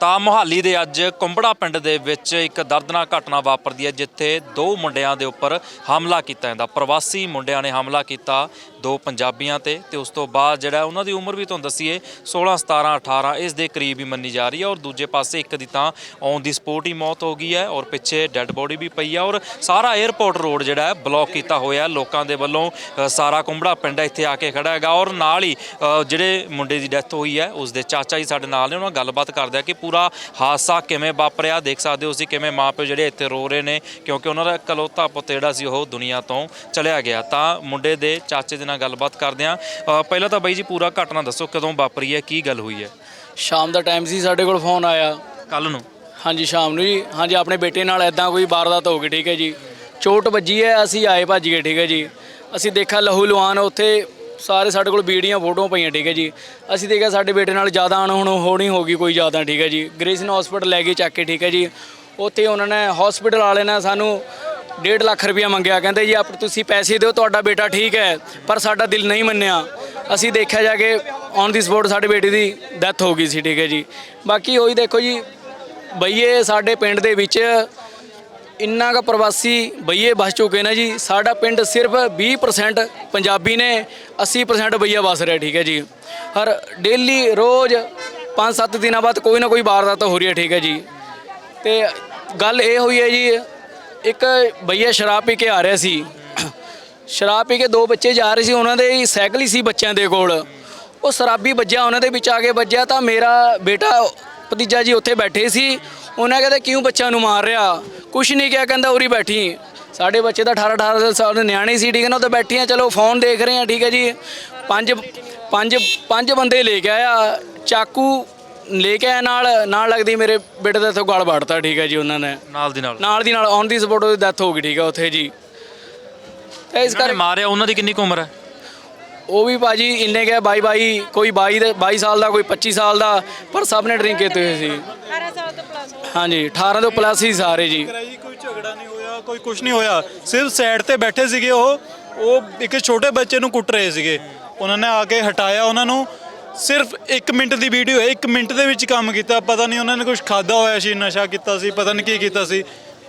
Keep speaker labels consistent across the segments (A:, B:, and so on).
A: ਤਾਂ ਮੁਹਾਲੀ ਦੇ ਅੱਜ ਕੁੰਬੜਾ ਪਿੰਡ ਦੇ ਵਿੱਚ ਇੱਕ ਦਰਦਨਾਕ ਘਟਨਾ ਵਾਪਰਦੀ ਹੈ, ਜਿੱਥੇ ਦੋ ਮੁੰਡਿਆਂ ਦੇ ਉੱਪਰ ਹਮਲਾ ਕੀਤਾ ਜਾਂਦਾ। ਪ੍ਰਵਾਸੀ ਮੁੰਡਿਆਂ ਨੇ ਹਮਲਾ ਕੀਤਾ। ਦੋ ਪੰਜਾਬੀਆਂ ਤੇ ਤੇ ਉਸ ਤੋਂ ਬਾਅਦ ਜਿਹੜਾ ਉਹਨਾਂ ਦੀ ਉਮਰ ਵੀ ਤੁਹਾਨੂੰ ਦੱਸੀਏ 16 17 18 ਇਸ ਦੇ ਕਰੀਬ ਹੀ ਮੰਨੀ ਜਾ ਰਹੀ ਹੈ ਔਰ ਦੂਜੇ ਪਾਸੇ ਇੱਕ ਦੀ ਤਾਂ ਔਨ ਦੀ ਸਪੋਟ ਹੀ ਮੌਤ ਹੋ ਗਈ ਹੈ ਔਰ ਪਿੱਛੇ ਡੈੱਡ ਬੋਡੀ ਵੀ ਪਈ ਆ ਔਰ ਸਾਰਾ 에ਅਰਪੋਰਟ ਰੋਡ ਜਿਹੜਾ ਹੈ ਬਲੌਕ ਕੀਤਾ ਹੋਇਆ ਲੋਕਾਂ ਦੇ ਵੱਲੋਂ ਸਾਰਾ ਕੁੰਬੜਾ ਪਿੰਡ ਇੱਥੇ ਆ ਕੇ ਖੜਾ ਹੈਗਾ ਔਰ ਨਾਲ ਹੀ ਜਿਹੜੇ ਮੁੰਡੇ ਦੀ ਡੈਥ ਹੋਈ ਹੈ, ਉਸ ਦੇ ਚਾਚਾ ਜੀ ਸਾਡੇ ਨਾਲ ਨੇ, ਉਹਨਾਂ ਨਾਲ ਗੱਲਬਾਤ ਕਰਦੇ ਆ ਕਿ ਪੂਰਾ ਹਾਦਸਾ ਕਿਵੇਂ ਵਾਪਰਿਆ, ਦੇਖ ਸਕਦੇ ਹੋ ਤੁਸੀਂ ਕਿਵੇਂ ਮਾਪਿਓ ਜਿਹੜੇ ਇੱਥੇ ਰੋ ਰਹੇ ਨੇ ਕਿਉਂਕਿ ਉਹਨਾਂ ਦਾ ਇਕਲੌਤਾ ਪੁੱਤ ਜਿਹੜਾ ਸੀ ਉਹ ਦੁਨੀਆ ਤੋਂ ਚਲਿਆ ਗਿਆ। ਤਾਂ ਮੁੰਡੇ ਦੇ ਚਾਚੇ ਦੇ ਨਾਲ ਗੱਲਬਾਤ ਕਰਦੇ ਆ ਪਹਿਲਾਂ ਤਾਂ ਬਾਈ ਜੀ ਪੂਰਾ ਘਟਨਾ ਦੱਸੋ ਕਦੋਂ ਵਾਪਰੀ ਹੈ ਕੀ ਗੱਲ ਹੋਈ ਹੈ?
B: ਸ਼ਾਮ ਦਾ ਟਾਈਮ ਸੀ ਸਾਡੇ ਕੋਲ ਫੋਨ ਆਇਆ।
A: ਕੱਲ ਨੂੰ?
B: ਹਾਂਜੀ ਸ਼ਾਮ ਨੂੰ ਜੀ। ਹਾਂਜੀ ਆਪਣੇ ਬੇਟੇ ਨਾਲ ਐਦਾਂ ਕੋਈ ਵਾਰਦਾਤ ਹੋ ਗਈ ਠੀਕ ਹੈ ਜੀ। ਚੋਟ ਵੱਜੀ ਹੈ ਅਸੀਂ ਆਏ ਭੱਜ ਗਏ ਠੀਕ ਹੈ ਜੀ। ਅਸੀਂ ਦੇਖਿਆ ਲਹੂ ਲੁਹਾਨ ਉੱਥੇ ਸਾਰੇ ਸਾਡੇ ਕੋਲ ਵੀਡੀਓ ਫੋਟੋਆਂ ਪਈਆਂ ਠੀਕ ਹੈ ਜੀ। ਅਸੀਂ ਦੇਖਿਆ ਸਾਡੇ ਬੇਟੇ ਨਾਲ ਜ਼ਿਆਦਾ ਅਣਹੋਣ ਹੋਣੀ ਹੋ ਗਈ ਕੋਈ ਜ਼ਿਆਦਾ ਠੀਕ ਹੈ ਜੀ। ਗ੍ਰੇਸਨ ਹਸਪੀਟਲ ਲੈ ਗਏ ਚੱਕ ਕੇ ਠੀਕ ਹੈ ਜੀ। ਉੱਥੇ ਉਹਨਾਂ ਨੇ ਹਸਪੀਟਲ ਵਾਲੇ ਨੇ ਸਾਨੂੰ 1.5 ਲੱਖ ਰੁਪਇਆ ਮੰਗਿਆ। ਕਹਿੰਦੇ ਜੀ, ਆਪ ਤੁਸੀਂ ਪੈਸੇ ਦਿਓ, ਤੁਹਾਡਾ ਬੇਟਾ ਠੀਕ ਹੈ, ਪਰ ਸਾਡਾ ਦਿਲ ਨਹੀਂ ਮੰਨਿਆ। ਅਸੀਂ ਦੇਖਿਆ ਜਾ ਕੇ ਔਨ ਦੀ ਸਪੋਟ ਸਾਡੇ ਬੇਟੇ ਦੀ ਡੈਥ ਹੋ ਗਈ ਸੀ, ਠੀਕ ਹੈ ਜੀ। ਬਾਕੀ ਉਹੀ ਦੇਖੋ ਜੀ, ਬਈਏ ਸਾਡੇ ਪਿੰਡ ਦੇ ਵਿੱਚ ਇੰਨਾ ਕੁ ਪ੍ਰਵਾਸੀ ਬਈਏ ਵਸ ਚੁੱਕੇ ਨੇ ਜੀ। ਸਾਡਾ ਪਿੰਡ ਸਿਰਫ 20% ਪੰਜਾਬੀ ਨੇ 80% ਬਈਆ ਵਸ ਰਿਹਾ, ਠੀਕ ਹੈ ਜੀ। ਹਰ ਡੇਲੀ ਰੋਜ਼ 5-7 ਦਿਨਾਂ ਬਾਅਦ ਕੋਈ ਨਾ ਕੋਈ ਵਾਰਦਾਤ ਹੋ ਰਹੀ ਹੈ, ਠੀਕ ਹੈ ਜੀ। ਤੇ ਗੱਲ ਇਹ ਹੋਈ ਹੈ ਜੀ ਇੱਕ ਬਈਆ ਸ਼ਰਾਬ ਪੀ ਕੇ ਆ ਰਿਹਾ ਸੀ। ਸ਼ਰਾਬ ਪੀ ਕੇ ਦੋ ਬੱਚੇ ਜਾ ਰਹੇ ਸੀ, ਉਹਨਾਂ ਦੇ ਹੀ ਸਾਈਕਲ ਹੀ ਸੀ ਬੱਚਿਆਂ ਦੇ ਕੋਲ। ਉਹ ਸ਼ਰਾਬੀ ਵੱਜਿਆ, ਉਹਨਾਂ ਦੇ ਵਿੱਚ ਆ ਕੇ ਵੱਜਿਆ ਤਾਂ ਮੇਰਾ ਬੇਟਾ ਭਤੀਜਾ ਜੀ ਉੱਥੇ ਬੈਠੇ ਸੀ। ਉਹਨਾਂ ਕਹਿੰਦੇ, ਕਿਉਂ ਬੱਚਿਆਂ ਨੂੰ ਮਾਰ ਰਿਹਾ? ਕੁਛ ਨਹੀਂ ਕਿਹਾ, ਕਹਿੰਦਾ ਉਰੀ ਬੈਠੀ। ਸਾਡੇ ਬੱਚੇ ਤਾਂ 18 18 ਸਾਲ ਦੇ ਨਿਆਣੇ ਸੀ, ਠੀਕ ਹੈ ਨਾ ਉੱਥੇ ਬੈਠੇ ਆ ਚਲੋ ਫੋਨ ਦੇਖ ਰਹੇ ਆ ਠੀਕ ਹੈ ਜੀ। ਪੰਜ ਪੰਜ ਪੰਜ ਬੰਦੇ ਲੈ ਕੇ ਆਇਆ, ਚਾਕੂ ਲੈ ਕੇ ਆਇਆ ਨਾਲ ਨਾਲ ਲੱਗਦੀ ਮੇਰੇ ਬੇਟੇ ਦਾ ਇੱਥੋਂ ਗਲ ਵੜਤਾ ਠੀਕ ਹੈ ਜੀ ਉਹਨਾਂ ਨੇ।
A: ਨਾਲ ਦੀ ਨਾਲ।
B: ਨਾਲ ਦੀ ਨਾਲ ਔਨ ਦੀ ਸਪੋਰਟ ਉਹਦੀ ਡੈਥ ਹੋ ਗਈ ਠੀਕ ਹੈ ਉੱਥੇ ਜੀ। ਤੇ ਇਸ ਕਰਕੇ
A: ਮਾਰਿਆ ਉਹਨਾਂ ਦੀ ਕਿੰਨੀ ਕੁ ਉਮਰ ਹੈ?
B: ਉਹ ਵੀ ਭਾਜੀ ਇੰਨੇ ਗਏ ਬਾਈ ਬਾਈ ਕੋਈ 22 ਦੇ 22 ਸਾਲ ਦਾ ਕੋਈ 25 ਸਾਲ ਦਾ ਪਰ ਸਭ ਨੇ ਡਰਿੰਕ ਕੀਤੇ ਹੋਏ ਸੀ।
C: 18 ਸਾਲ ਤੋਂ ਪਲੱਸ
B: ਹਾਂਜੀ 18 ਤੋਂ ਪਲੱਸ ਹੀ ਸਾਰੇ ਜੀ।
D: ਕੋਈ ਝਗੜਾ ਨਹੀਂ ਹੋਇਆ ਕੋਈ ਕੁਝ ਨਹੀਂ ਹੋਇਆ। ਸਿਰਫ ਸਾਈਡ ਤੇ ਬੈਠੇ ਸੀਗੇ ਉਹ ਉਹ ਇੱਕ ਛੋਟੇ ਬੱਚੇ ਨੂੰ ਕੁੱਟ ਰਹੇ ਸੀਗੇ। ਉਹਨਾਂ ਨੇ ਆ ਕੇ ਹਟਾਇਆ ਉਹਨਾਂ ਨੂੰ ਸਿਰਫ 1 ਮਿੰਟ ਦੀ ਵੀਡੀਓ ਹੈ 1 ਮਿੰਟ ਦੇ ਵਿੱਚ ਕੰਮ ਕੀਤਾ। ਪਤਾ ਨਹੀਂ ਉਹਨਾਂ ਨੇ ਕੁਝ ਖਾਦਾ ਹੋਇਆ ਸੀ ਨਸ਼ਾ ਕੀਤਾ ਸੀ ਪਤਾ ਨਹੀਂ ਕੀ ਕੀਤਾ ਸੀ।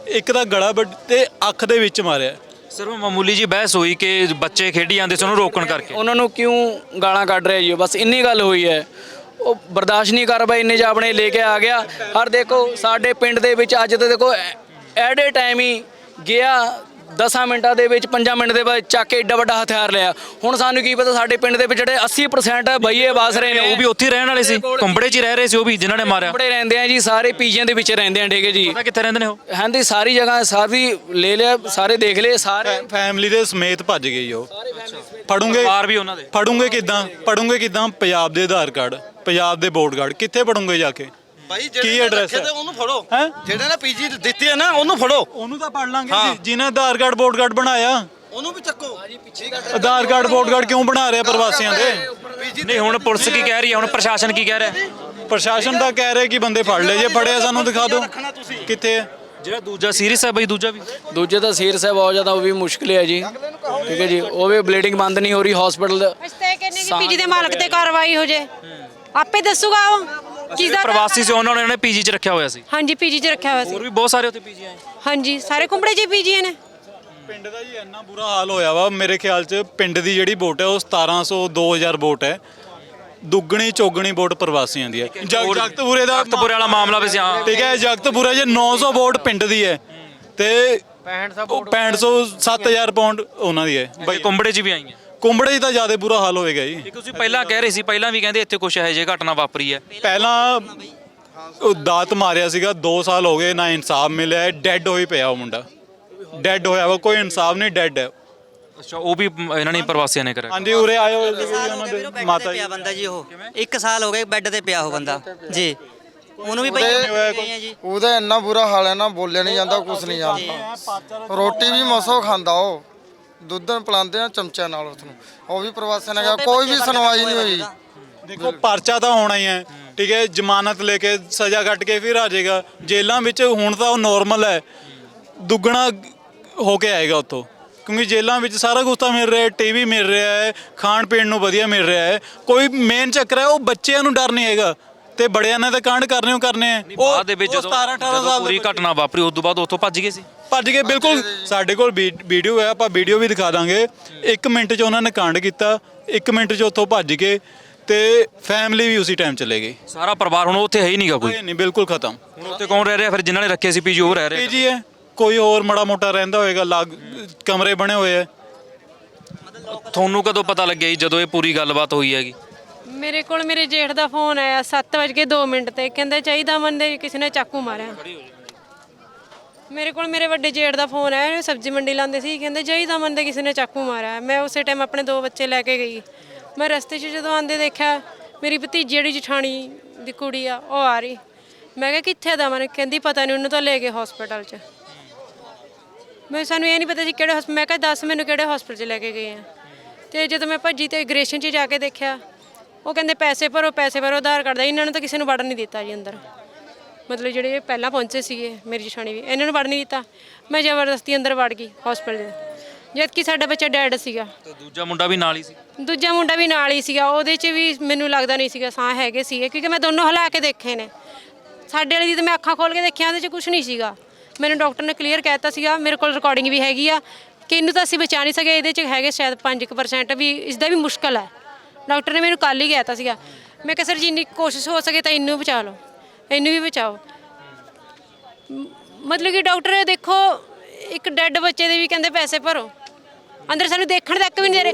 D: ਇੱਕ ਦਾ ਗਲਾ ਵੱਢ ਤੇ ਅੱਖ ਦੇ ਵਿੱਚ ਮਾਰਿਆ।
A: ਸਿਰਫ ਮਾਮੂਲੀ ਜੀ ਬਹਿਸ ਹੋਈ ਕਿ ਬੱਚੇ ਖੇਡੀ ਜਾਂਦੇ ਸੀ ਉਹਨੂੰ ਰੋਕਣ ਕਰਕੇ।
B: ਉਹਨਾਂ ਨੂੰ ਕਿਉਂ ਗਾਲਾਂ ਕੱਢ ਰਿਹਾ ਜੀ? ਉਹ? ਬਸ ਇੰਨੀ ਗੱਲ ਹੋਈ ਹੈ। ਉਹ ਬਰਦਾਸ਼ਤ ਨਹੀਂ ਕਰ ਪਾਏ ਇੰਨੇ ਚ ਆਪਣੇ ਲੈ ਕੇ ਆ ਗਿਆ। ਹਰ ਦੇਖੋ ਸਾਡੇ ਪਿੰਡ ਦੇ ਵਿੱਚ ਅੱਜ ਤੇ ਦੇਖੋ ਐਟ ਏ ਟਾਈਮ ਹੀ ਗਿਆ 10 ਮਿੰਟਾਂ ਦੇ ਵਿੱਚ 5 ਮਿੰਟ ਦੇ ਬਾਅਦ ਚੱਕ ਕੇ ਏਡਾ ਵੱਡਾ ਹਥਿਆਰ ਲਿਆ। ਹੁਣ ਸਾਨੂੰ ਕੀ ਪਤਾ ਸਾਡੇ ਪਿੰਡ ਦੇ ਵਿੱਚ ਜਿਹੜੇ 80% ਬਈਏ ਵਸ ਰਹੇ ਨੇ।
A: ਉਹ ਵੀ ਉੱਥੇ ਹੀ ਰਹਿਣ ਵਾਲੇ ਸੀ। ਕੁੰਬੜੇ 'ਚ ਹੀ ਰਹਿ ਰਹੇ ਸੀ ਉਹ ਵੀ ਜਿਨ੍ਹਾਂ ਨੇ ਮਾਰਿਆ।
B: ਬੜੇ ਰਹਿੰਦੇ ਆ ਜੀ ਸਾਰੇ ਪੀਜੀਆਂ ਦੇ ਵਿੱਚ ਰਹਿੰਦੇ ਆ ਠੀਕ ਹੈ ਜੀ।
A: ਪਤਾ ਕਿੱਥੇ ਰਹਿੰਦੇ ਨੇ ਉਹ?
B: ਹਾਂਜੀ ਸਾਰੀ ਜਗ੍ਹਾ ਸਾਰੀ ਲੈ ਲਿਆ ਸਾਰੇ ਦੇਖ ਲਏ ਸਾਰੇ।
D: ਫੈਮਿਲੀ ਦੇ ਸਮੇਤ ਭੱਜ ਗਈ ਉਹ। ਫੜੂਗੇ
A: ਪਰਿਵਾਰ ਵੀ ਉਹਨਾਂ ਦੇ।
D: ਫੜੂਗੇ ਕਿਦਾਂ? ਫੜੂਗੇ ਕਿਦਾਂ? ਪੰਜਾਬ ਦੇ ਆਧਾਰ ਕਾਰਡ ਪੰਜਾਬ ਦੇ ਵੋਟ ਕਾਰਡ। ਕਿੱਥੇ ਫੜੂਗੇ ਜਾ ਕੇ?
E: ਭਾਈ
D: ਕੀ
E: ਰੱਖੇ
D: ਹੈ?
E: ਤੇ ਉਹਨੂੰ ਫੜੋ।
D: ਹੈਂ?
E: ਜਿਹੜੇ ਨੇ ਪੀਜੀ ਦਿੱਤੀ ਹੈ ਨਾ ਉਹਨੂੰ ਫੜੋ।
D: ਉਹਨੂੰ ਤਾਂ ਫੜ ਲਾਂਗੇ। ਜੀ ਜਿਹਨੇ ਆਧਾਰ ਕਾਰਡ ਵੋਟ ਕਾਰਡ ਬਣਾਇਆ।
E: ਉਹਨੂੰ ਵੀ ਚੱਕੋ।
D: ਆਧਾਰ ਕਾਰਡ ਵੋਟ ਕਾਰਡ ਕਿਉਂ ਬਣਾ ਰਿਹਾ ਪ੍ਰਵਾਸੀਆਂ ਦੇ?
E: ਪੀਜੀ
A: ਨਹੀਂ ਹੁਣ ਪੁਲਿਸ ਕੀ ਕਹਿ ਰਹੀ ਹੈ? ਹੁਣ ਪ੍ਰਸ਼ਾਸਨ ਕੀ ਕਹਿ ਰਿਹਾ? ਹੈ?
D: ਪ੍ਰਸ਼ਾਸਨ ਤਾਂ ਕਹਿ ਰਿਹਾ ਕਿ ਬੰਦੇ ਫੜ ਲਏ। ਜੇ ਫੜਿਆ ਸਾਨੂੰ ਦਿਖਾ ਦਿਓ।
E: ਰੱਖਣਾ ਤੁਸੀਂ
D: ਕਿੱਥੇ ਹੈ?
A: ਜਿਹੜਾ ਦੂਜਾ ਸੀਰੀਅਸ ਹੈ ਬਈ ਦੂਜਾ ਵੀ?
B: ਦੂਜੇ ਤਾਂ ਸੀਰ ਸਾਹਿਬ ਬਹੁਤ ਜ਼ਿਆਦਾ ਉਹ ਵੀ ਮੁਸ਼ਕਿਲ ਹੈ ਜੀ। ਠੀਕ ਹੈ ਜੀ। ਉਹ ਵੀ ਬਲੀਡਿੰਗ ਬੰਦ ਨਹੀਂ ਹੋ ਰਹੀ ਹਸਪੀਟਲ
C: ਅਸਤੇ ਕਹਿੰਨੇ ਕਿ ਪੀਜੀ ਦੇ ਮਾਲਕ ਤੇ ਕਾਰਵਾਈ ਹੋ ਜੇ। ਆਪੇ ਦੱਸੂਗਾ ਉਹ।
A: ਜਿਹੜੇ
C: ਕਿਹਦਾ
A: ਪ੍ਰਵਾਸੀ ਸੀ ਉਹਨਾਂ ਨੇ ਉਹਨੇ ਪੀਜੀ 'ਚ ਰੱਖਿਆ ਹੋਇਆ ਸੀ।
C: ਹਾਂਜੀ ਪੀਜੀ 'ਚ ਰੱਖਿਆ ਹੋਇਆ ਸੀ।
A: ਹੋਰ ਵੀ ਬਹੁਤ ਸਾਰੇ ਉੱਥੇ ਪੀਜੀ ਆਏ।
C: ਹਾਂਜੀ ਸਾਰੇ ਕੁੰਬੜੇ 'ਚ ਪੀਜੀ ਨੇ?
D: ਪਿੰਡ ਦਾ ਜੀ ਇੰਨਾ ਬੁਰਾ ਹਾਲ ਹੋਇਆ ਵਾ ਮੇਰੇ ਖਿਆਲ 'ਚ ਪਿੰਡ ਦੀ ਜਿਹੜੀ ਵੋਟ ਹੈ ਉਹ 1700 2000 ਵੋਟ ਹੈ। ਦੁੱਗਣੀ ਚੌਗਣੀ ਵੋਟ ਪ੍ਰਵਾਸੀਆਂ ਦੀ ਹੈ। ਜਗ- ਜਗਤਪੁਰੇ ਦਾ
A: ਜਗਤਪੁਰੇ ਵਾਲਾ ਮਾਮਲਾ ਵੀ ਸੀ ਹਾਂ।
D: ਠੀਕ ਹੈ ਜਗਤਪੁਰੇ 'ਚ 900 ਵੋਟ ਪਿੰਡ ਦੀ ਹੈ ਤੇ 6500 6500 7000 ਪਾਉਂਡ ਉਹਨਾਂ ਦੀ ਹੈ।
A: ਬਈ ਕੁੰਬੜੇ 'ਚ ਵੀ ਆਈਆਂ।
D: ਕੁੰਬੜੇ 'ਚ ਤਾਂ ਜ਼ਿਆਦਾ ਬੁਰਾ ਹਾਲ ਹੋਵੇਗਾ ਜੀ।
A: ਇੱਕ ਤੁਸੀਂ ਪਹਿਲਾਂ ਕਹਿ ਰਹੇ ਸੀ ਪਹਿਲਾਂ ਵੀ ਕਹਿੰਦੇ ਇੱਥੇ ਕੁਝ ਇਹੋ ਜਿਹੀ ਘਟਨਾ ਵਾਪਰੀ ਹੈ।
D: ਪਹਿਲਾਂ ਉਹ ਦਾਤ ਮਾਰਿਆ ਸੀਗਾ 2 ਸਾਲ ਹੋ ਗਏ ਨਾ ਇਨਸਾਫ ਮਿਲਿਆ ਡੈੱਡ ਹੋਈ ਪਿਆ ਉਹ ਮੁੰਡਾ। ਡੈੱਡ ਹੋਇਆ ਵਾ ਕੋਈ ਇਨਸਾਫ ਨਹੀਂ ਡੈੱਡ ਹੈ।
A: ਅੱਛਾ ਉਹ ਵੀ ਇਹਨਾਂ ਨੇ ਪ੍ਰਵਾਸੀਆਂ ਨੇ ਕਰਿਆ।
D: ਹਾਂਜੀ ਉਰੇ ਆਏ ਹੋਏ ਸੀਗੇ ਜੀ ਉਹਨਾਂ ਦੇ
F: ਬੈੱਡ
D: ਮਾਤਾ ਜੀ।
F: ਪਿਆ ਬੰਦਾ ਜੀ ਉਹ। ਇੱਕ ਸਾਲ ਹੋ ਗਏ ਬੈੱਡ ਤੇ ਪਿਆ ਉਹ ਬੰਦਾ। ਜੀ। ਉਹਨੂੰ ਵੀ ਪਈ ਜੀ।
G: ਉਹਦਾ ਇੰਨਾ ਬੁਰਾ ਹਾਲ ਹੈ ਨਾ ਬੋਲਿਆ ਨਹੀਂ ਜਾਂਦਾ ਕੁਝ ਨਹੀਂ ਜਾਂਦਾ। ਰੋਟੀ ਵੀ ਮਸੋ ਖਾਂਦਾ ਉਹ। ਦੁੱਧ ਪਿਲਾਉਂਦੇ ਆ ਚਮਚਿਆਂ ਨਾਲ ਉਸ ਨੂੰ ਉਹ ਵੀ ਪ੍ਰਵਾਸੀਆਂ ਨੇ ਕਿਹਾ ਕੋਈ ਵੀ ਸੁਣਵਾਈ ਨਹੀਂ ਹੋਈ।
D: ਦੇਖੋ ਪਰਚਾ ਤਾਂ ਹੋਣਾ ਹੀ ਹੈ। ਠੀਕ ਹੈ ਜ਼ਮਾਨਤ ਲੈ ਕੇ ਸਜ਼ਾ ਕੱਟ ਕੇ ਫਿਰ ਆ ਜਾਏਗਾ। ਜੇਲ੍ਹਾਂ ਵਿੱਚ ਹੁਣ ਤਾਂ ਉਹ ਨਾਰਮਲ ਹੈ। ਦੁੱਗਣਾ ਹੋ ਕੇ ਆਏਗਾ ਉੱਥੋਂ। ਕਿਉਂਕਿ ਜੇਲ੍ਹਾਂ ਵਿੱਚ ਸਾਰਾ ਕੁਝ ਤਾਂ ਮਿਲ ਰਿਹਾ ਹੈ ਟੀਵੀ ਮਿਲ ਰਿਹਾ ਹੈ ਖਾਣ ਪੀਣ ਨੂੰ ਵਧੀਆ ਮਿਲ ਰਿਹਾ ਹੈ। ਕੋਈ ਮੇਨ ਚੱਕਰ ਹੈ ਉਹ ਬੱਚਿਆਂ ਨੂੰ ਡਰ ਨਹੀਂ ਹੈਗਾ। ਤੇ ਬੜਿਆਂ ਨੇ ਤਾਂ ਕਾਂਡ ਕਰਨੇ ਹੋ ਕਰਨੇ ਆ।
A: ਬਾਅਦ ਦੇ ਵਿੱਚ
D: ਉਹ
A: ਜਦੋਂ
D: 17 18
A: ਜਦੋਂ
D: ਸਾਲ
A: ਪੂਰੀ ਘਟਨਾ ਵਾਪਰੀ ਉਸ ਤੋਂ ਬਾਅਦ ਉੱਥੋਂ ਭੱਜ ਗਏ ਸੀ?
D: ਭੱਜ ਗਏ ਬਿਲਕੁਲ। ਸਾਡੇ ਕੋਲ ਵੀ- ਵੀਡੀਓ ਹੈ ਆਪਾਂ ਵੀਡੀਓ ਵੀ ਦਿਖਾ ਦਾਂਗੇ। 1 ਮਿੰਟ 'ਚ ਉਹਨਾਂ ਨੇ ਕਾਂਡ ਕੀਤਾ 1 ਮਿੰਟ 'ਚ ਉੱਥੋਂ ਭੱਜ ਗਏ ਤੇ ਫੈਮਿਲੀ ਵੀ ਉਸੇ ਟਾਈਮ ਚਲੇ ਗਈ
A: ਸਾਰਾ ਪਰਿਵਾਰ ਹੁਣ ਉੱਥੇ ਹੈ ਹੀ ਨਹੀਂਗਾ ਕੋਈ?
D: ਕੋਈ ਨਹੀਂ ਬਿਲਕੁਲ ਖਤਮ।
A: ਹੁਣ ਉੱਥੇ ਕੌਣ ਰਹਿ ਰਿਹਾ? ਫਿਰ ਜਿਨ੍ਹਾਂ ਨੇ ਰੱਖੇ ਸੀ ਪੀਜੀ ਉਹ ਰਹਿ ਰਹੇ
D: ਪੀਜੀ ਹੈ ਕੋਈ ਹੋਰ ਮੜਾ ਮੋਟਾ ਰਹਿੰਦਾ ਹੋਏਗਾ ਲੱਗ ਕਮਰੇ ਬਣੇ ਹੋਏ ਆ।
A: ਤੁਹਾਨੂੰ ਕਦੋਂ ਪਤਾ ਲੱਗਿਆ ਜੀ ਜਦੋਂ ਇਹ ਪੂਰੀ ਗੱਲਬਾਤ ਹੋਈ ਹੈਗੀ?
H: ਮੇਰੇ ਕੋਲ ਮੇਰੇ ਜੇਠ ਦਾ ਫੋਨ ਆਇਆ 7:02 ਮਿੰਟ ਤੇ। ਕਹਿੰਦੇ ਚਾਹੀਦਾ ਮੰਦੇ ਕਿਸੇ ਨੇ ਚਾਕੂ ਮਾਰਿਆ। ਮੇਰੇ ਕੋਲ ਮੇਰੇ ਵੱਡੇ ਜੇਠ ਦਾ ਫੋਨ ਆਇਆ ਇਹ ਸਬਜ਼ੀ ਮੰਡੀ ਲਾਉਂਦੇ ਸੀ। ਕਹਿੰਦੇ ਚਾਹੀਦਾ ਮੰਦੇ ਕਿਸੇ ਨੇ ਚਾਕੂ ਮਾਰਿਆ। ਮੈਂ ਉਸੇ ਟਾਈਮ ਆਪਣੇ ਦੋ ਬੱਚੇ ਲੈ ਕੇ ਗਈ। ਮੈਂ ਰਸਤੇ 'ਚ ਜਦੋਂ ਆਂਦੇ ਦੇਖਿਆ, ਮੇਰੀ ਭਤੀਜੀ ਜਿਹੜੀ ਜਠਾਣੀ ਦੀ ਕੁੜੀ ਆ, ਉਹ ਆ ਰਹੀ। ਮੈਂ ਕਿਹਾ, ਕਿੱਥੇ ਦਾ ਮਨ ਕਹਿੰਦੀ, ਪਤਾ ਨਹੀਂ ਉਹਨੂੰ ਤਾਂ ਲੈ ਗਏ ਹਸਪੀਟਲ 'ਚ। ਮੈਂ, ਸਾਨੂੰ ਇਹ ਨਹੀਂ ਪਤਾ ਸੀ ਕਿਹੜੇ ਹਸਪ ਮੈਂ ਕਿਹਾ, ਦੱਸ ਮੈਨੂੰ ਕਿਹੜੇ ਹਸਪੀਟਲ 'ਚ ਲੈ ਕੇ ਗਏ ਆ। ਤੇ ਜਦੋਂ ਮੈਂ ਭੱਜੀ ਤੇ ਗ੍ਰੇਸ਼ਨ 'ਚ ਜਾ ਕੇ ਦੇਖਿਆ ਉਹ ਕਹਿੰਦੇ ਪੈਸੇ ਭਰੋ ਪੈਸੇ ਭਰੋ ਆਧਾਰ ਕਾਰਡ ਦਾ। ਇਹਨਾਂ ਨੂੰ ਤਾਂ ਕਿਸੇ ਨੂੰ ਵੜਨ ਨਹੀਂ ਦਿੱਤਾ ਜੀ ਅੰਦਰ। ਮਤਲਬ ਜਿਹੜੇ ਪਹਿਲਾਂ ਪਹੁੰਚੇ ਸੀਗੇ ਮੇਰੀ ਜਠਾਣੀ ਵੀ ਇਹਨਾਂ ਨੂੰ ਵੜਨ ਨਹੀਂ ਦਿੱਤਾ। ਮੈਂ ਜ਼ਬਰਦਸਤੀ ਅੰਦਰ ਵੜ ਗਈ ਹਸਪੀਟਲ ਦੇ। ਜਦ ਕਿ ਸਾਡਾ ਬੱਚਾ ਡੈਡ ਸੀਗਾ।
A: ਤੇ ਦੂਜਾ ਮੁੰਡਾ ਵੀ ਨਾਲ ਹੀ ਸੀ?
H: ਦੂਜਾ ਮੁੰਡਾ ਵੀ ਨਾਲ ਹੀ ਸੀਗਾ। ਉਹਦੇ 'ਚ ਵੀ ਮੈਨੂੰ ਲੱਗਦਾ ਨਹੀਂ ਸੀਗਾ ਸਾਹ ਹੈਗੇ ਸੀਗੇ ਕਿਉਂਕਿ ਮੈਂ ਦੋਨੋਂ ਹਿਲਾ ਕੇ ਦੇਖੇ ਨੇ। ਸਾਡੇ ਵਾਲੀ ਦੀ ਤਾਂ ਮੈਂ ਅੱਖਾਂ ਖੋਲ ਕੇ ਦੇਖਿਆ ਉਹਦੇ 'ਚ ਕੁਝ ਨਹੀਂ ਸੀਗਾ। ਮੈਨੂੰ ਡਾਕਟਰ ਨੇ ਕਲੀਅਰ ਕਹਿਤਾ ਸੀਗਾ ਮੇਰੇ ਕੋਲ ਰਿਕਾਰਡਿੰਗ ਵੀ ਹੈਗੀ ਆ। ਕਿ ਇਹਨੂੰ ਤਾਂ ਅਸੀਂ ਬਚਾ ਨਹੀਂ ਸਕੇ ਇਹਦੇ 'ਚ ਹੈਗੇ ਸ਼ਾਇਦ 5% ਵੀ ਇਸ ਦਾ ਵੀ ਮੁਸ਼ਕਲ ਹੈ। ਡਾਕਟਰ ਨੇ ਮੈਨੂੰ ਕੱਲ ਹੀ ਕਹਿਤਾ ਸੀਗਾ ਮੈਂ ਕਿਹਾ ਸਰ ਜਿੰਨੀ ਕੋਸ਼ਿਸ਼ ਹੋ ਸਕੇ ਤਾਂ ਇਹਨੂੰ ਬਚਾ ਲਓ ਇਹਨੂੰ ਵੀ ਬਚਾਓ। ਮ- ਮਤਲਬ ਕਿ ਡਾਕਟਰ ਦੇਖੋ ਇੱਕ ਡੈੱਡ ਬੱਚੇ ਦੇ ਵੀ ਕਹਿੰਦੇ ਪੈਸੇ ਭਰੋ ਅੰਦਰ ਸਾਨੂੰ ਦੇਖਣ ਤੱਕ ਵੀ ਨਹੀਂ ਦੇ ਰਹੇ।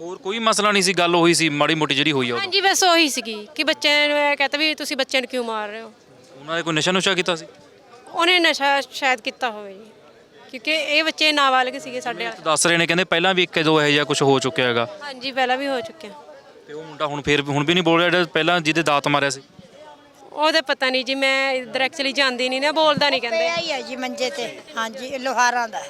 A: ਹੋਰ ਕੋਈ ਮਸਲਾ ਨਹੀਂ ਸੀ ਗੱਲ ਉਹੀ ਸੀ ਮਾੜੀ ਮੋਟੀ ਜਿਹੜੀ ਹੋਈ ਆ ਉਦੋਂ।
H: ਹਾਂਜੀ ਬਸ ਉਹੀ ਸੀਗੀ ਕਿ ਬੱਚਿਆਂ ਨੂੰ ਇਹ ਕਹਤਾ ਵੀ ਤੁਸੀਂ ਬੱਚਿਆਂ ਨੂੰ ਕਿਉਂ ਮਾਰ ਰਹੇ ਹੋ?
A: ਉਹਨਾਂ ਨੇ ਕੋਈ ਨਸ਼ਾ ਨੁਸ਼ਾ ਕੀਤਾ ਸੀ?
H: ਉਹਨੇ ਨਸ਼ਾ ਸ਼ਾਇਦ ਕੀਤਾ ਹੋਵੇ ਜੀ। ਕਿਉਂਕਿ ਇਹ ਬੱਚੇ ਨਾਬਾਲਗ ਸੀਗੇ ਸਾਡੇ ਵਾਲੇ
A: ਦੱਸ ਰਹੇ ਨੇ ਕਹਿੰਦੇ ਪਹਿਲਾਂ ਵੀ ਇੱਕ ਦੋ ਇਹੋ ਜਿਹਾ ਕੁਝ ਹੋ ਚੁੱਕਿਆ ਹੈਗਾ।
H: ਹਾਂਜੀ ਪਹਿਲਾਂ ਵੀ ਹੋ ਚੁੱਕਿਆ।
A: ਤੇ ਉਹ ਮੁੰਡਾ ਹੁਣ ਫੇਰ ਹੁਣ ਵੀ ਨਹੀਂ ਬੋਲ ਰਿਹਾ ਜਿਹੜਾ ਪਹਿਲਾਂ ਜਿਹਦੇ ਦਾਤ ਮਾਰਿਆ ਸੀ?
H: ਉਹਦਾ ਪਤਾ ਨਹੀਂ ਜੀ ਮੈਂ ਇੱਧਰ ਐਕਚੁਅਲੀ ਜਾਂਦੀ ਨਹੀਂ ਨਾ ਬੋਲਦਾ ਨਹੀਂ ਕਹਿੰਦੇ।
C: ਪਿਆ ਹੀ ਹੈ ਜੀ ਮੰਜੇ ਤੇ ਹਾਂਜੀ ਲੋਹਾਰਾਂ ਦਾ।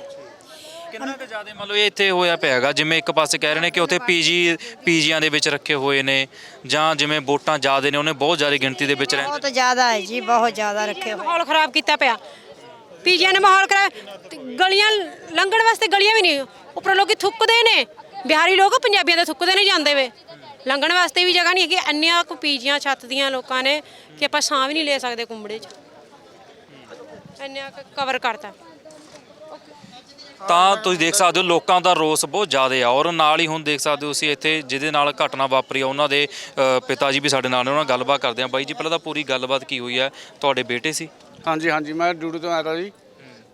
A: ਕਿੰਨਾ ਕੁ ਜ਼ਿਆਦਾ ਮੰਨ ਲਓ ਇਹ ਇੱਥੇ ਹੋਇਆ ਪਿਆ ਹੈਗਾ ਜਿਵੇਂ ਇੱਕ ਪਾਸੇ ਕਹਿ ਰਹੇ ਨੇ ਕਿ ਉੱਥੇ ਪੀਜੀ ਪੀਜੀਆਂ ਦੇ ਵਿੱਚ ਰੱਖੇ ਹੋਏ ਨੇ ਜਾਂ ਜਿਵੇਂ ਵੋਟਾਂ ਜ਼ਿਆਦੇ ਨੇ ਉਹਨੇ ਬਹੁਤ ਜ਼ਿਆਦਾ ਗਿਣਤੀ ਦੇ ਵਿੱਚ ਰਹਿੰਦੇ
C: ਬਹੁਤ ਜ਼ਿਆਦਾ ਹੈ ਜੀ ਬਹੁਤ ਜ਼ਿਆਦਾ ਰੱਖੇ ਹੋਏ।
H: ਮਾਹੌਲ ਖਰਾਬ ਕੀਤਾ ਪਿਆ। ਪੀਜੀਆਂ ਨੇ ਮਾਹੌਲ ਕਰਾਇਆ। ਗਲੀਆਂ ਲੰਘਣ ਵਾਸਤੇ ਗਲੀਆਂ ਵੀ ਨਹੀਂ, ਉੱਪਰ ਲੋਕੀ ਥੁੱਕਦੇ ਨੇ। ਬਿਹਾਰੀ ਲੋਕ ਪੰਜਾਬੀਆਂ ਦੇ ਥੁੱਕਦੇ ਨਹੀਂ ਜਾਂਦੇ ਵੇ। ਲੰਘਣ ਵਾਸਤੇ ਵੀ ਜਗ੍ਹਾ ਨਹੀਂ ਹੈਗੀ, ਇੰਨੀਆਂ ਕੁ ਪੀਜੀਆਂ ਛੱਤ ਦੀਆਂ ਲੋਕਾਂ ਨੇ ਕਿ ਆਪਾਂ ਸਾਹ ਵੀ ਨਹੀਂ ਲੈ ਸਕਦੇ ਕੁੰਬੜੇ 'ਚ। ਇੰਨਾ ਕਵਰ ਕਰਤਾ।
A: ਤਾਂ ਤੁਸੀਂ ਦੇਖ ਸਕਦੇ ਹੋ, ਲੋਕਾਂ ਦਾ ਰੋਸ ਬਹੁਤ ਜ਼ਿਆਦਾ ਆ। ਔਰ ਨਾਲ ਹੀ ਹੁਣ ਦੇਖ ਸਕਦੇ ਹੋ ਤੁਸੀਂ ਇੱਥੇ, ਜਿਹਦੇ ਨਾਲ ਘਟਨਾ ਵਾਪਰੀ ਆ, ਉਹਨਾਂ ਦੇ ਪਿਤਾ ਜੀ ਵੀ ਸਾਡੇ ਨਾਲ ਨੇ, ਉਹਨਾਂ ਨਾਲ ਗੱਲਬਾਤ ਕਰਦੇ ਆ। ਬਾਈ ਜੀ, ਪਹਿਲਾਂ ਤਾਂ ਪੂਰੀ ਗੱਲਬਾਤ ਕੀ ਹੋਈ ਹੈ ਤੁਹਾਡੇ ਬੇਟੇ ਸੀ?
I: ਹਾਂਜੀ ਹਾਂਜੀ ਮੈਂ ਡਿਊਟੀ ਤੋਂ ਆਇਆ ਤਾ ਜੀ।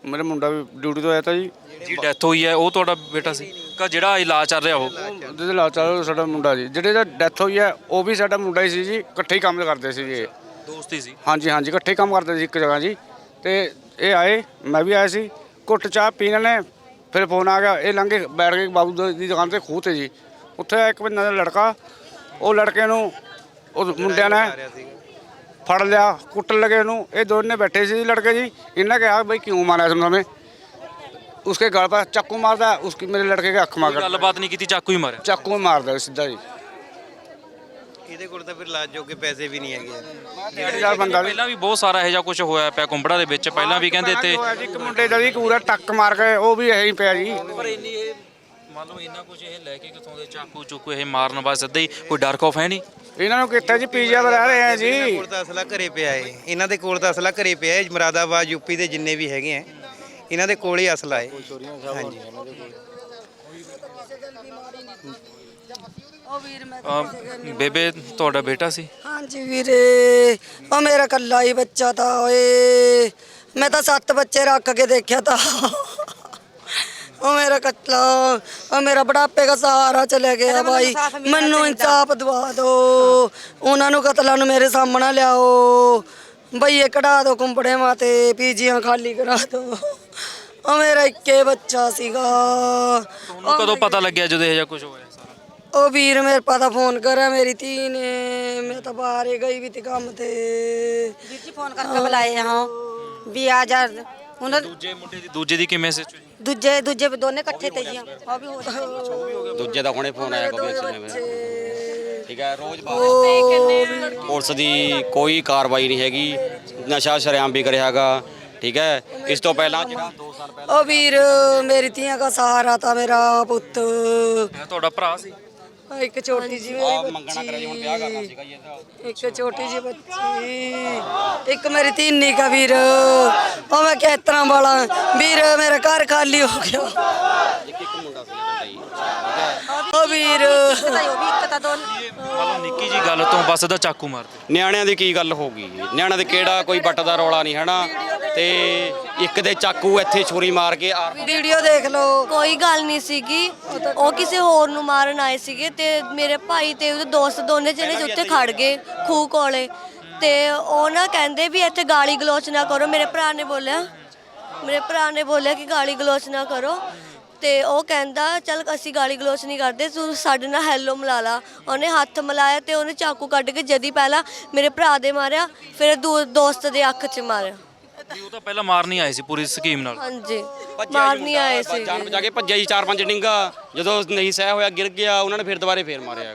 I: ਮੇਰੇ ਮੁੰਡਾ ਵੀ ਡਿਊਟੀ ਤੋਂ ਆਇਆ ਤਾ ਜੀ।
A: ਜੀ ਡੈਥ ਹੋਈ ਹੈ ਉਹ ਤੁਹਾਡਾ ਬੇਟਾ ਸੀ? ਕਾ ਜਿਹੜਾ ਇਲਾਜ ਚੱਲ ਰਿਹਾ ਉਹ?
I: ਜਿਹਦੇ ਲਾ ਚਾਲੋ ਸਾਡਾ ਮੁੰਡਾ ਜੀ। ਜਿਹੜੇ ਦਾ ਡੈਥ ਹੋਈ ਹੈ ਉਹ ਵੀ ਸਾਡਾ ਮੁੰਡਾ ਹੀ ਸੀ ਜੀ। ਇਕੱਠੇ ਹੀ ਕੰਮ ਕਰਦੇ ਸੀ ਜੀ ਇਹ।
A: ਦੋਸਤੀ ਸੀ?
I: ਹਾਂਜੀ ਹਾਂਜੀ ਇਕੱਠੇ ਹੀ ਕੰਮ ਕਰਦੇ ਸੀ ਇੱਕ ਜਗ੍ਹਾ ਜੀ। ਤੇ ਇਹ ਆਏ ਮੈਂ ਵੀ ਆਇਆ ਸੀ। ਘੁੱਟ ਚਾਹ ਪੀਣ ਨੇ ਫਿਰ ਫੋਨ ਆ ਗਿਆ। ਇਹ ਲੰਘੇ ਬੈਠ ਕੇ ਬਾਬੂ ਦੀ ਦੀ ਦੁਕਾਨ ਤੇ ਖੂਹ ਤੇ ਜੀ। ਉੱਥੇ ਇੱਕ ਬੰਦਾ ਦਾ ਲੜਕਾ ਉਹ ਲੜਕੇ ਨੂੰ ਉਹ ਮੁੰਡਿਆਂ ਨੇ ਫੜ ਲਿਆ ਕੁੱਟਣ ਲਗੇ ਉਹਨੂੰ। ਇਹ ਦੋਨੇ ਬੈਠੇ ਸੀ ਲੜਕੇ ਜੀ। ਇਹਨਾਂ ਕਹਾ ਬਈ ਕਿਉਂ ਮਾਰਿਆ ਇਸ ਨੇ उसके गल पर चाकू मारता है उसकी मेरे लड़के की अख मार
A: ਗੱਲਬਾਤ ਨਹੀਂ ਕੀਤੀ ਚਾਕੂ ਹੀ ਮਾਰਿਆ।
I: चाकू ही मारता है सीधा
E: ਇਹਦੇ ਕੋਲ ਤਾਂ ਫਿਰ ਲਾਜ ਜੋਗੇ ਪੈਸੇ ਵੀ ਨਹੀਂ ਹੈਗੇ।
I: ਦਿਹਾੜੀਦਾर बंदा
A: ਪਹਿਲਾਂ ਵੀ ਬਹੁਤ ਸਾਰਾ ਇਹੋ ਜਿਹਾ ਕੁਝ ਹੋਇਆ ਪਿਆ ਕੁੰਬੜਾ ਦੇ ਵਿੱਚ। ਪਹਿਲਾਂ ਵੀ ਕਹਿੰਦੇ
I: ਤੇ ਇੱਕ ਮੁੰਡੇ ਦਾ ਜੀ ਕੂੜਾ ਟੱਕ ਮਾਰ ਕੇ ਉਹ ਵੀ ਇਹੀ ਪਿਆ ਜੀ।
A: ਪਰ ਇੰਨੀ ਮੰਨ ਲਓ ਇੰਨਾ ਕੁਝ ਇਹ ਲੈ ਕੇ ਕਿਥੋਂ ਦੇ ਚਾਕੂ ਚੁੱਕੂ ਇਹ ਮਾਰਨ ਵਾਸਤੇ ਸਿੱਧਾ ਹੀ ਕੋਈ ਡਰ ਖੌਫ ਹੈ ਨਹੀਂ?
I: ਇਹਨਾਂ ਨੂੰ ਕਿੱਥੇ ਜੀ ਪੀਜ਼ਾ ਤੇ ਰਹਿ ਰਹੇ ਆ
E: ਇਹਨਾਂ
I: ਜੀ
E: ਕੋਲ ਤਾਂ ਅਸਲਾ ਘਰੇ ਪਿਆ ਏ। ਇਹਨਾਂ ਦੇ ਕੋਲ ਤਾਂ ਅਸਲਾ ਘਰੇ ਪਿਆ ਏ ਮਰਾਦਾਬਾਦ ਯੂਪੀ ਦੇ ਜਿੰਨੇ ਵੀ ਹੈਗੇ ਆ। ਇਹਨਾਂ ਦੇ ਕੋਲ ਹੀ ਅਸਲਾ ਏ। ਹਾਂਜੀ।
A: ਅਹ ਬੇਬੇ ਤੁਹਾਡਾ ਬੇਟਾ ਸੀ?
J: ਹਾਂਜੀ ਵੀਰੇ ਉਹ ਮੇਰਾ ਕੱਲਾ ਹੀ ਬੱਚਾ ਤਾਂ ਓਏ। ਮੈਂ ਤਾਂ ਸੱਤ ਬੱਚੇ ਰੱਖ ਕੇ ਦੇਖਿਆ ਤਾਂ। ਉਹ ਮੇਰਾ ਕੱਲਾ ਉਹ ਮੇਰਾ ਬੁਢਾਪੇ ਦਾ ਸਹਾਰਾ ਚਲੇ ਗਿਆ ਭਾਈ ਮੈਨੂੰ ਇਨਸਾਫ ਦਵਾ ਦਿਓ ਉਹਨਾਂ ਨੂੰ ਕਤਲਾਂ ਨੂੰ ਮੇਰੇ ਸਾਹਮਣੇ ਲਿਆਓ। ਬਈ ਇਹ ਕਢਾ ਦਿਓ ਕੁੰਬੜੇ ਮਾਤੇ ਪੀਜੀਆਂ ਖਾਲੀ ਕਰਾ ਦਿਓ ਉਹ ਮੇਰਾ ਇੱਕੇ ਬੱਚਾ ਸੀਗਾ।
A: ਤੁਹਾਨੂੰ ਕਦੋਂ ਪਤਾ ਲੱਗਿਆ ਜਦੋਂ ਇਹ ਜਿਹਾ ਕੁਝ ਹੋਇਆ ਸਾਰਾ?
J: ਉਹ ਵੀਰ ਮੇਰੇ ਪਾਦਾ ਫੋਨ ਕਰਿਆ ਮੇਰੀ ਧੀ ਨੇ। ਮੈਂ ਤਾਂ ਬਾਹਰ ਹੀ ਗਈ ਵੀ ਤੇ ਕੰਮ ਤੇ।
C: ਵੀਰ ਜੀ ਫੋਨ ਕਰਕੇ ਬੁਲਾਏ ਹਾਂ ਵੀ ਆ ਜਾ। ਉਹਨਾਂ
A: ਦੂਜੇ ਮੁੰਡੇ ਦੀ ਦੂਜੇ ਦੀ ਕਿਵੇਂ ਸੀ
C: ਦੂਜੇ ਦੂਜੇ ਦੋਨੇ ਇਕੱਠੇ ਤੇ ਜੀ। ਉਹ ਵੀ ਹੋ
K: ਦੂਜੇ ਦਾ ਹੁਣੇ ਫੋਨ ਆਇਆ ਕਬੀਰ ਸਿੰਘ ਨੇ ਠੀਕ ਹੈ ਰੋਜ਼ ਪੁਲਿਸ ਦੀ ਕੋਈ ਕਾਰਵਾਈ ਨਹੀਂ ਹੈਗੀ। ਨਸ਼ਾ ਸ਼ਰੇਆਮ ਵੀ ਕਰਿਆਗਾ ਠੀਕ ਹੈ ਇਸ ਤੋਂ ਪਹਿਲਾਂ ਜਿਹੜਾ 2 ਸਾਲ ਪਹਿਲਾਂ
J: ਉਹ ਵੀਰ ਮੇਰੀ ਧੀਆਂ ਦਾ ਸਹਾਰਾ ਤਾਂ ਮੇਰਾ ਪੁੱਤ।
A: ਤੁਹਾਡਾ ਭਰਾ ਸੀ।
J: ਆਹ ਇੱਕ ਛੋਟੀ ਜਿਹੀ
K: ਆ
J: ਮੇਰੀ
K: ਮੰਗਣਾ ਕਰਿਆ ਜੀ ਹੁਣ ਵਿਆਹ ਕਰਨਾ ਸੀਗਾ ਜੀ ਇਹਦਾ
J: ਇੱਕ ਛੋਟੀ ਜਿਹੀ ਬੱਚੀ। ਇੱਕ ਮੇਰੀ ਧੀਨੀ ਕਾ ਵੀਰ। ਉਹ ਮੈਂ ਕਿਸ ਤਰ੍ਹਾਂ ਵਾਲਾ। ਵੀਰ ਮੇਰਾ ਘਰ ਖਾਲੀ ਹੋ ਗਿਆ।
K: ਇੱਕ ਇੱਕ ਮੁੰਡਾ ਸੀ ਇਕੱਲਾ ਹੀ।
J: ਉਹ ਵੀਰ।
A: ਮਤਲਬ ਨਿੱਕੀ ਜੀ ਗੱਲ ਤੋਂ ਬਸ ਇਹਦਾ ਚਾਕੂ ਮਾਰ ਦਿੱਤਾ
K: ਨਿਆਣਿਆਂ ਦੀ ਕੀ ਗੱਲ ਹੋ ਗਈ? ਨਿਆਣਿਆਂ ਦੇ ਕਿਹੜਾ ਕੋਈ ਬੱਟ ਦਾ ਰੌਲਾ ਨਹੀਂ ਹਨਾ? ਤੇ ਇੱਕ ਦੇ ਚਾਕੂ ਇੱਥੇ ਛੁਰੀ ਮਾਰ ਕੇ ਆ।
J: ਵੀਡੀਓ ਦੇਖ ਲਓ।
L: ਕੋਈ ਗੱਲ ਨਹੀਂ ਸੀਗੀ। ਉਹ ਕਿਸੇ ਹੋਰ ਨੂੰ ਮਾਰਨ ਆਏ ਸੀਗੇ ਤੇ ਮੇਰੇ ਭਾਈ ਤੇ ਉਹਦੇ ਦੋਸਤ ਦੋਨੇ ਜਣੇ ਉੱਤੇ ਖੜ ਗਏ ਖੂਹ ਕੋਲੇ। ਤੇ ਉਹ ਨਾ ਕਹਿੰਦੇ ਵੀ ਇੱਥੇ ਗਾਲੀ ਗਲੋਚ ਨਾ ਕਰੋ। ਮੇਰੇ ਭਰਾ ਨੇ ਬੋਲਿਆ। ਮੇਰੇ ਭਰਾ ਨੇ ਬੋਲਿਆ ਕਿ ਗਾਲੀ ਗਲੋਚ ਨਾ ਕਰੋ। ਤੇ ਉਹ ਕਹਿੰਦਾ ਚਲ ਅਸੀਂ ਗਾਲੀ ਗਲੋਚ ਨਹੀਂ ਕਰਦੇ ਤੂੰ ਸਾਡੇ ਨਾਲ ਹੈਲੋ ਮਿਲਾ ਲਾ। ਉਹਨੇ ਹੱਥ ਮਿਲਾਇਆ ਤੇ ਉਹਨੇ ਚਾਕੂ ਕੱਢ ਕੇ ਜਦੀ ਪਹਿਲਾਂ ਮੇਰੇ ਭਰਾ ਦੇ ਮਾਰਿਆ ਫਿਰ ਦੂ- ਦੋਸਤ ਦੇ ਅੱਖ 'ਚ ਮਾਰਿਆ।
A: ਜੀ ਉਹ ਤਾਂ ਪਹਿਲਾਂ ਮਾਰਨ ਆਏ ਸੀ ਪੂਰੀ ਸਕੀਮ ਨਾਲ।
L: ਹਾਂਜੀ। ਮਾਰ ਨਹੀਂ ਆਏ ਸੀ
K: ਜਾਨ ਬਚਾ ਕੇ ਭੱਜਿਆ ਜੀ ਚਾਰ ਪੰਜ ਡਿੰਗਾ ਜਦੋਂ ਨਹੀਂ ਸਹਿ ਹੋਇਆ ਗਿਰ ਗਿਆ ਉਹਨਾਂ ਨੇ ਫਿਰ ਦੁਬਾਰੇ ਫੇਰ ਮਾਰਿਆ।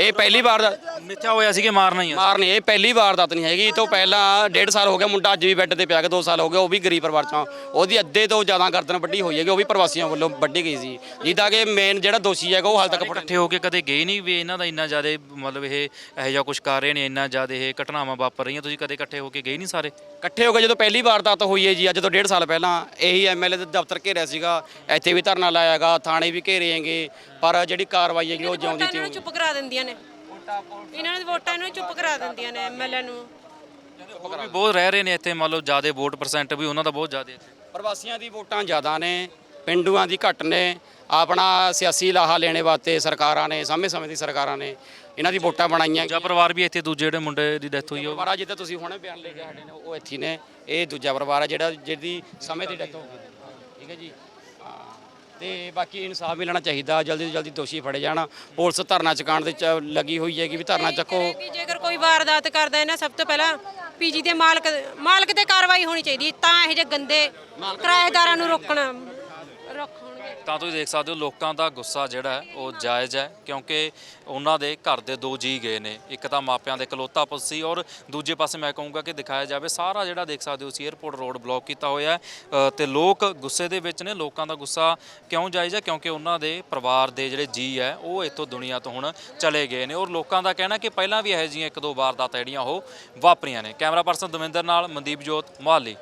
K: ਇਹ ਪਹਿਲੀ ਵਾਰ ਦਾ
A: ਮਿੱਥਿਆ ਹੋਇਆ ਸੀ ਕਿ ਮਾਰਨਾ ਹੀ ਆ।
K: ਮਾਰ ਨਹੀਂ ਇਹ ਪਹਿਲੀ ਵਾਰਦਾਤ ਨਹੀਂ ਹੈਗੀ। ਇਹ ਤੋਂ ਪਹਿਲਾਂ ਡੇਢ ਸਾਲ ਹੋ ਗਿਆ ਮੁੰਡਾ ਅੱਜ ਵੀ ਬੈੱਡ ਤੇ ਪਿਆ ਕੇ 2 ਸਾਲ ਹੋ ਗਏ ਉਹ ਵੀ ਗਰੀਬ ਪਰਿਵਾਰ ਚੋਂ ਉਹਦੀ ਅੱਧੇ ਤੋਂ ਜ਼ਿਆਦਾ ਗਰਦਨ ਵੱਡੀ ਹੋਈ ਹੈਗੀ ਉਹ ਵੀ ਪ੍ਰਵਾਸੀਆਂ ਵੱਲੋਂ ਵੱਢੀ ਗਈ ਸੀ। ਜਿੱਦਾਂ ਕਿ ਮੇਨ ਜਿਹੜਾ ਦੋਸ਼ੀ ਹੈਗਾ ਉਹ ਹਾਲ ਤੱਕ
A: ਇਕੱਠੇ ਹੋ ਕੇ ਕਦੇ ਗਏ ਨਹੀਂ ਵੀ ਇਹਨਾਂ ਦਾ ਇੰਨਾ ਜ਼ਿਆਦਾ ਮਤਲਬ ਇਹ ਇਹੋ ਜਿਹਾ ਕੁਝ ਕਰ ਰਹੇ ਨੇ ਇੰਨਾ ਜ਼ਿਆਦਾ ਇਹ ਘਟਨਾਵਾਂ ਵਾਪਰ ਰਹੀਆਂ ਤੁਸੀਂ ਕਦੇ ਇਕੱਠੇ ਹੋ ਕੇ ਗਏ ਨਹੀਂ ਸਾਰੇ?
K: ਇਕੱਠੇ ਹੋ ਕੇ ਜਦੋਂ ਪਹਿਲੀ ਵਾਰਦਾਤ ਹੋਈ ਹੈ ਜੀ ਅੱਜ ਤੋਂ ਡੇਢ ਸਾਲ ਪਹਿਲਾਂ ਇਹੀ ਐਮਐਲਏ ਦਾ ਦਫ਼ਤਰ ਘੇਰਿਆ ਸੀਗਾ। ਇੱਥੇ ਵੀ ਧਰਨਾ ਲਾਇਆਗਾ ਥਾਣੇ ਵੀ ਘੇਰੇ ਹੈਗੇ ਪਰ ਜਿਹੜੀ ਕਾਰਵਾਈ ਹੈਗੀ ਉਹ ਜਿਉਂਦੀ ਤੇ
H: ਚੁੱਪ ਕਰਾ ਦਿੰਦੀਆਂ ਨੇ ਇਹਨਾਂ ਨੇ ਵੋਟਾਂ ਨੂੰ ਚੁੱਪ ਕਰਾ ਦਿੰਦੀਆਂ ਨੇ ਐਮਐਲਏ ਨੂੰ।
A: ਹੋਰ ਵੀ ਬਹੁਤ ਰਹਿ ਰਹੇ ਨੇ ਇੱਥੇ ਮੰਨ ਲਓ ਜ਼ਿਆਦਾ ਵੋਟ ਪਰਸੈਂਟ ਵੀ ਉਹਨਾਂ ਦਾ ਬਹੁਤ ਜ਼ਿਆਦਾ ਇੱਥੇ।
K: ਪ੍ਰਵਾਸੀਆਂ ਦੀ ਵੋਟਾਂ ਜ਼ਿਆਦਾ ਨੇ ਪਿੰਡੂਆਂ ਦੀ ਘੱਟ ਨੇ ਆਪਣਾ ਸਿਆਸੀ ਲਾਹਾ ਲੈਣੇ ਵਾਸਤੇ ਸਰਕਾਰਾਂ ਨੇ ਸਮੇਂ ਸਮੇਂ ਦੀ ਸਰਕਾਰਾਂ ਨੇ ਇਹਨਾਂ ਦੀ ਵੋਟਾਂ ਬਣਾਈਆਂ
A: ਦੂਜਾ ਪਰਿਵਾਰ ਵੀ ਇੱਥੇ ਦੂਜੇ ਜਿਹੜੇ ਮੁੰਡੇ ਦੀ ਡੈਥ ਹੋਈ ਉਹ।
K: ਪਰਿਵਾਰ ਆ ਜਿੱਦਾਂ ਤੁਸੀਂ ਹੁਣੇ ਬਿਆਨ ਲੈ ਕੇ ਸਾਡੇ ਨੇ ਉਹ ਇੱਥੇ ਹੀ ਨੇ। ਇਹ ਦੂਜਾ ਪਰਿਵਾਰ ਹੈ ਜਿਹੜਾ ਜਿਹਦੀ ਸਮੇਂ ਦੀ ਡੈਥ ਹੋ ਗਈ। ਠੀਕ ਹੈ ਜੀ? ਹਾਂ। ਤੇ ਬਾਕੀ ਇਨਸਾਫ ਮਿਲਣਾ ਚਾਹੀਦਾ ਜਲਦੀ ਤੋਂ ਜਲਦੀ ਦੋਸ਼ੀ ਫੜੇ ਜਾਣ। ਪੁਲਿਸ ਧਰਨਾ ਚੁਕਾਉਣ ਦੇ ਚ ਲੱਗੀ ਹੋਈ ਹੈ ਕਿ ਵੀ ਧਰਨਾ ਚੱਕੋ।
H: ਜੇਕਰ ਕੋਈ ਵਾਰਦਾਤ ਕਰਦਾ ਹੈ ਨਾ ਸਭ ਤੋਂ ਪਹਿਲਾਂ ਪੀਜੀ ਦੇ ਮਾਲਕ ਮਾਲਕ ਤੇ ਕਾਰਵਾਈ ਹੋਣੀ ਚਾਹੀਦੀ ਹੈ, ਤਾਂ ਇਹ ਜਿਹੇ ਗੰਦੇ ਕਿਰਾਏਦਾਰਾਂ ਨੂੰ ਰੋਕਣਾ।
A: ਤਾਂ ਤੁਸੀਂ ਦੇਖ ਸਕਦੇ ਹੋ ਲੋਕਾਂ ਦਾ ਗੁੱਸਾ ਜਿਹੜਾ ਹੈ ਉਹ ਜਾਇਜ਼ ਹੈ, ਕਿਉਂਕਿ ਉਹਨਾਂ ਦੇ ਘਰ ਦੇ ਦੋ ਜੀ ਗਏ ਨੇ। ਇੱਕ ਤਾਂ ਮਾਪਿਆਂ ਦੇ ਇਕਲੌਤਾ ਪੁੱਤ ਸੀ ਔਰ ਦੂਜੇ ਪਾਸੇ ਮੈਂ ਕਹੂੰਗਾ ਕਿ ਦਿਖਾਇਆ ਜਾਵੇ, ਸਾਰਾ ਜਿਹੜਾ ਦੇਖ ਸਕਦੇ ਹੋ ਸੀ 에ਅਰਪੋਰਟ ਰੋਡ ਬਲੌਕ ਕੀਤਾ ਹੋਇਆ ਹੈ। ਤੇ ਲੋਕ ਗੁੱਸੇ ਦੇ ਵਿੱਚ ਨੇ, ਲੋਕਾਂ ਦਾ ਗੁੱਸਾ ਕਿਉਂ ਜਾਇਜ਼ ਹੈ? ਕਿਉਂਕਿ ਉਹਨਾਂ ਦੇ ਪਰਿਵਾਰ ਦੇ ਜਿਹੜੇ ਜੀ ਹੈ, ਉਹ ਇੱਥੋਂ ਦੁਨੀਆ ਤੋਂ ਹੁਣ ਚਲੇ ਗਏ ਨੇ। ਔਰ ਲੋਕਾਂ ਦਾ ਕਹਿਣਾ ਕਿ ਪਹਿਲਾਂ ਵੀ ਇਹੋ ਜਿਹੀਆਂ ਇੱਕ ਦੋ ਵਾਰਦਾਤਾਂ ਜਿਹੜੀਆਂ ਉਹ ਵਾਪਰੀਆਂ ਨੇ। ਕੈਮਰਾ ਪਰਸਨ ਦਵਿੰਦਰ ਨਾਲ ਮਨਦੀਪ ਜੋਤ, ਮੁਹਾਲੀ।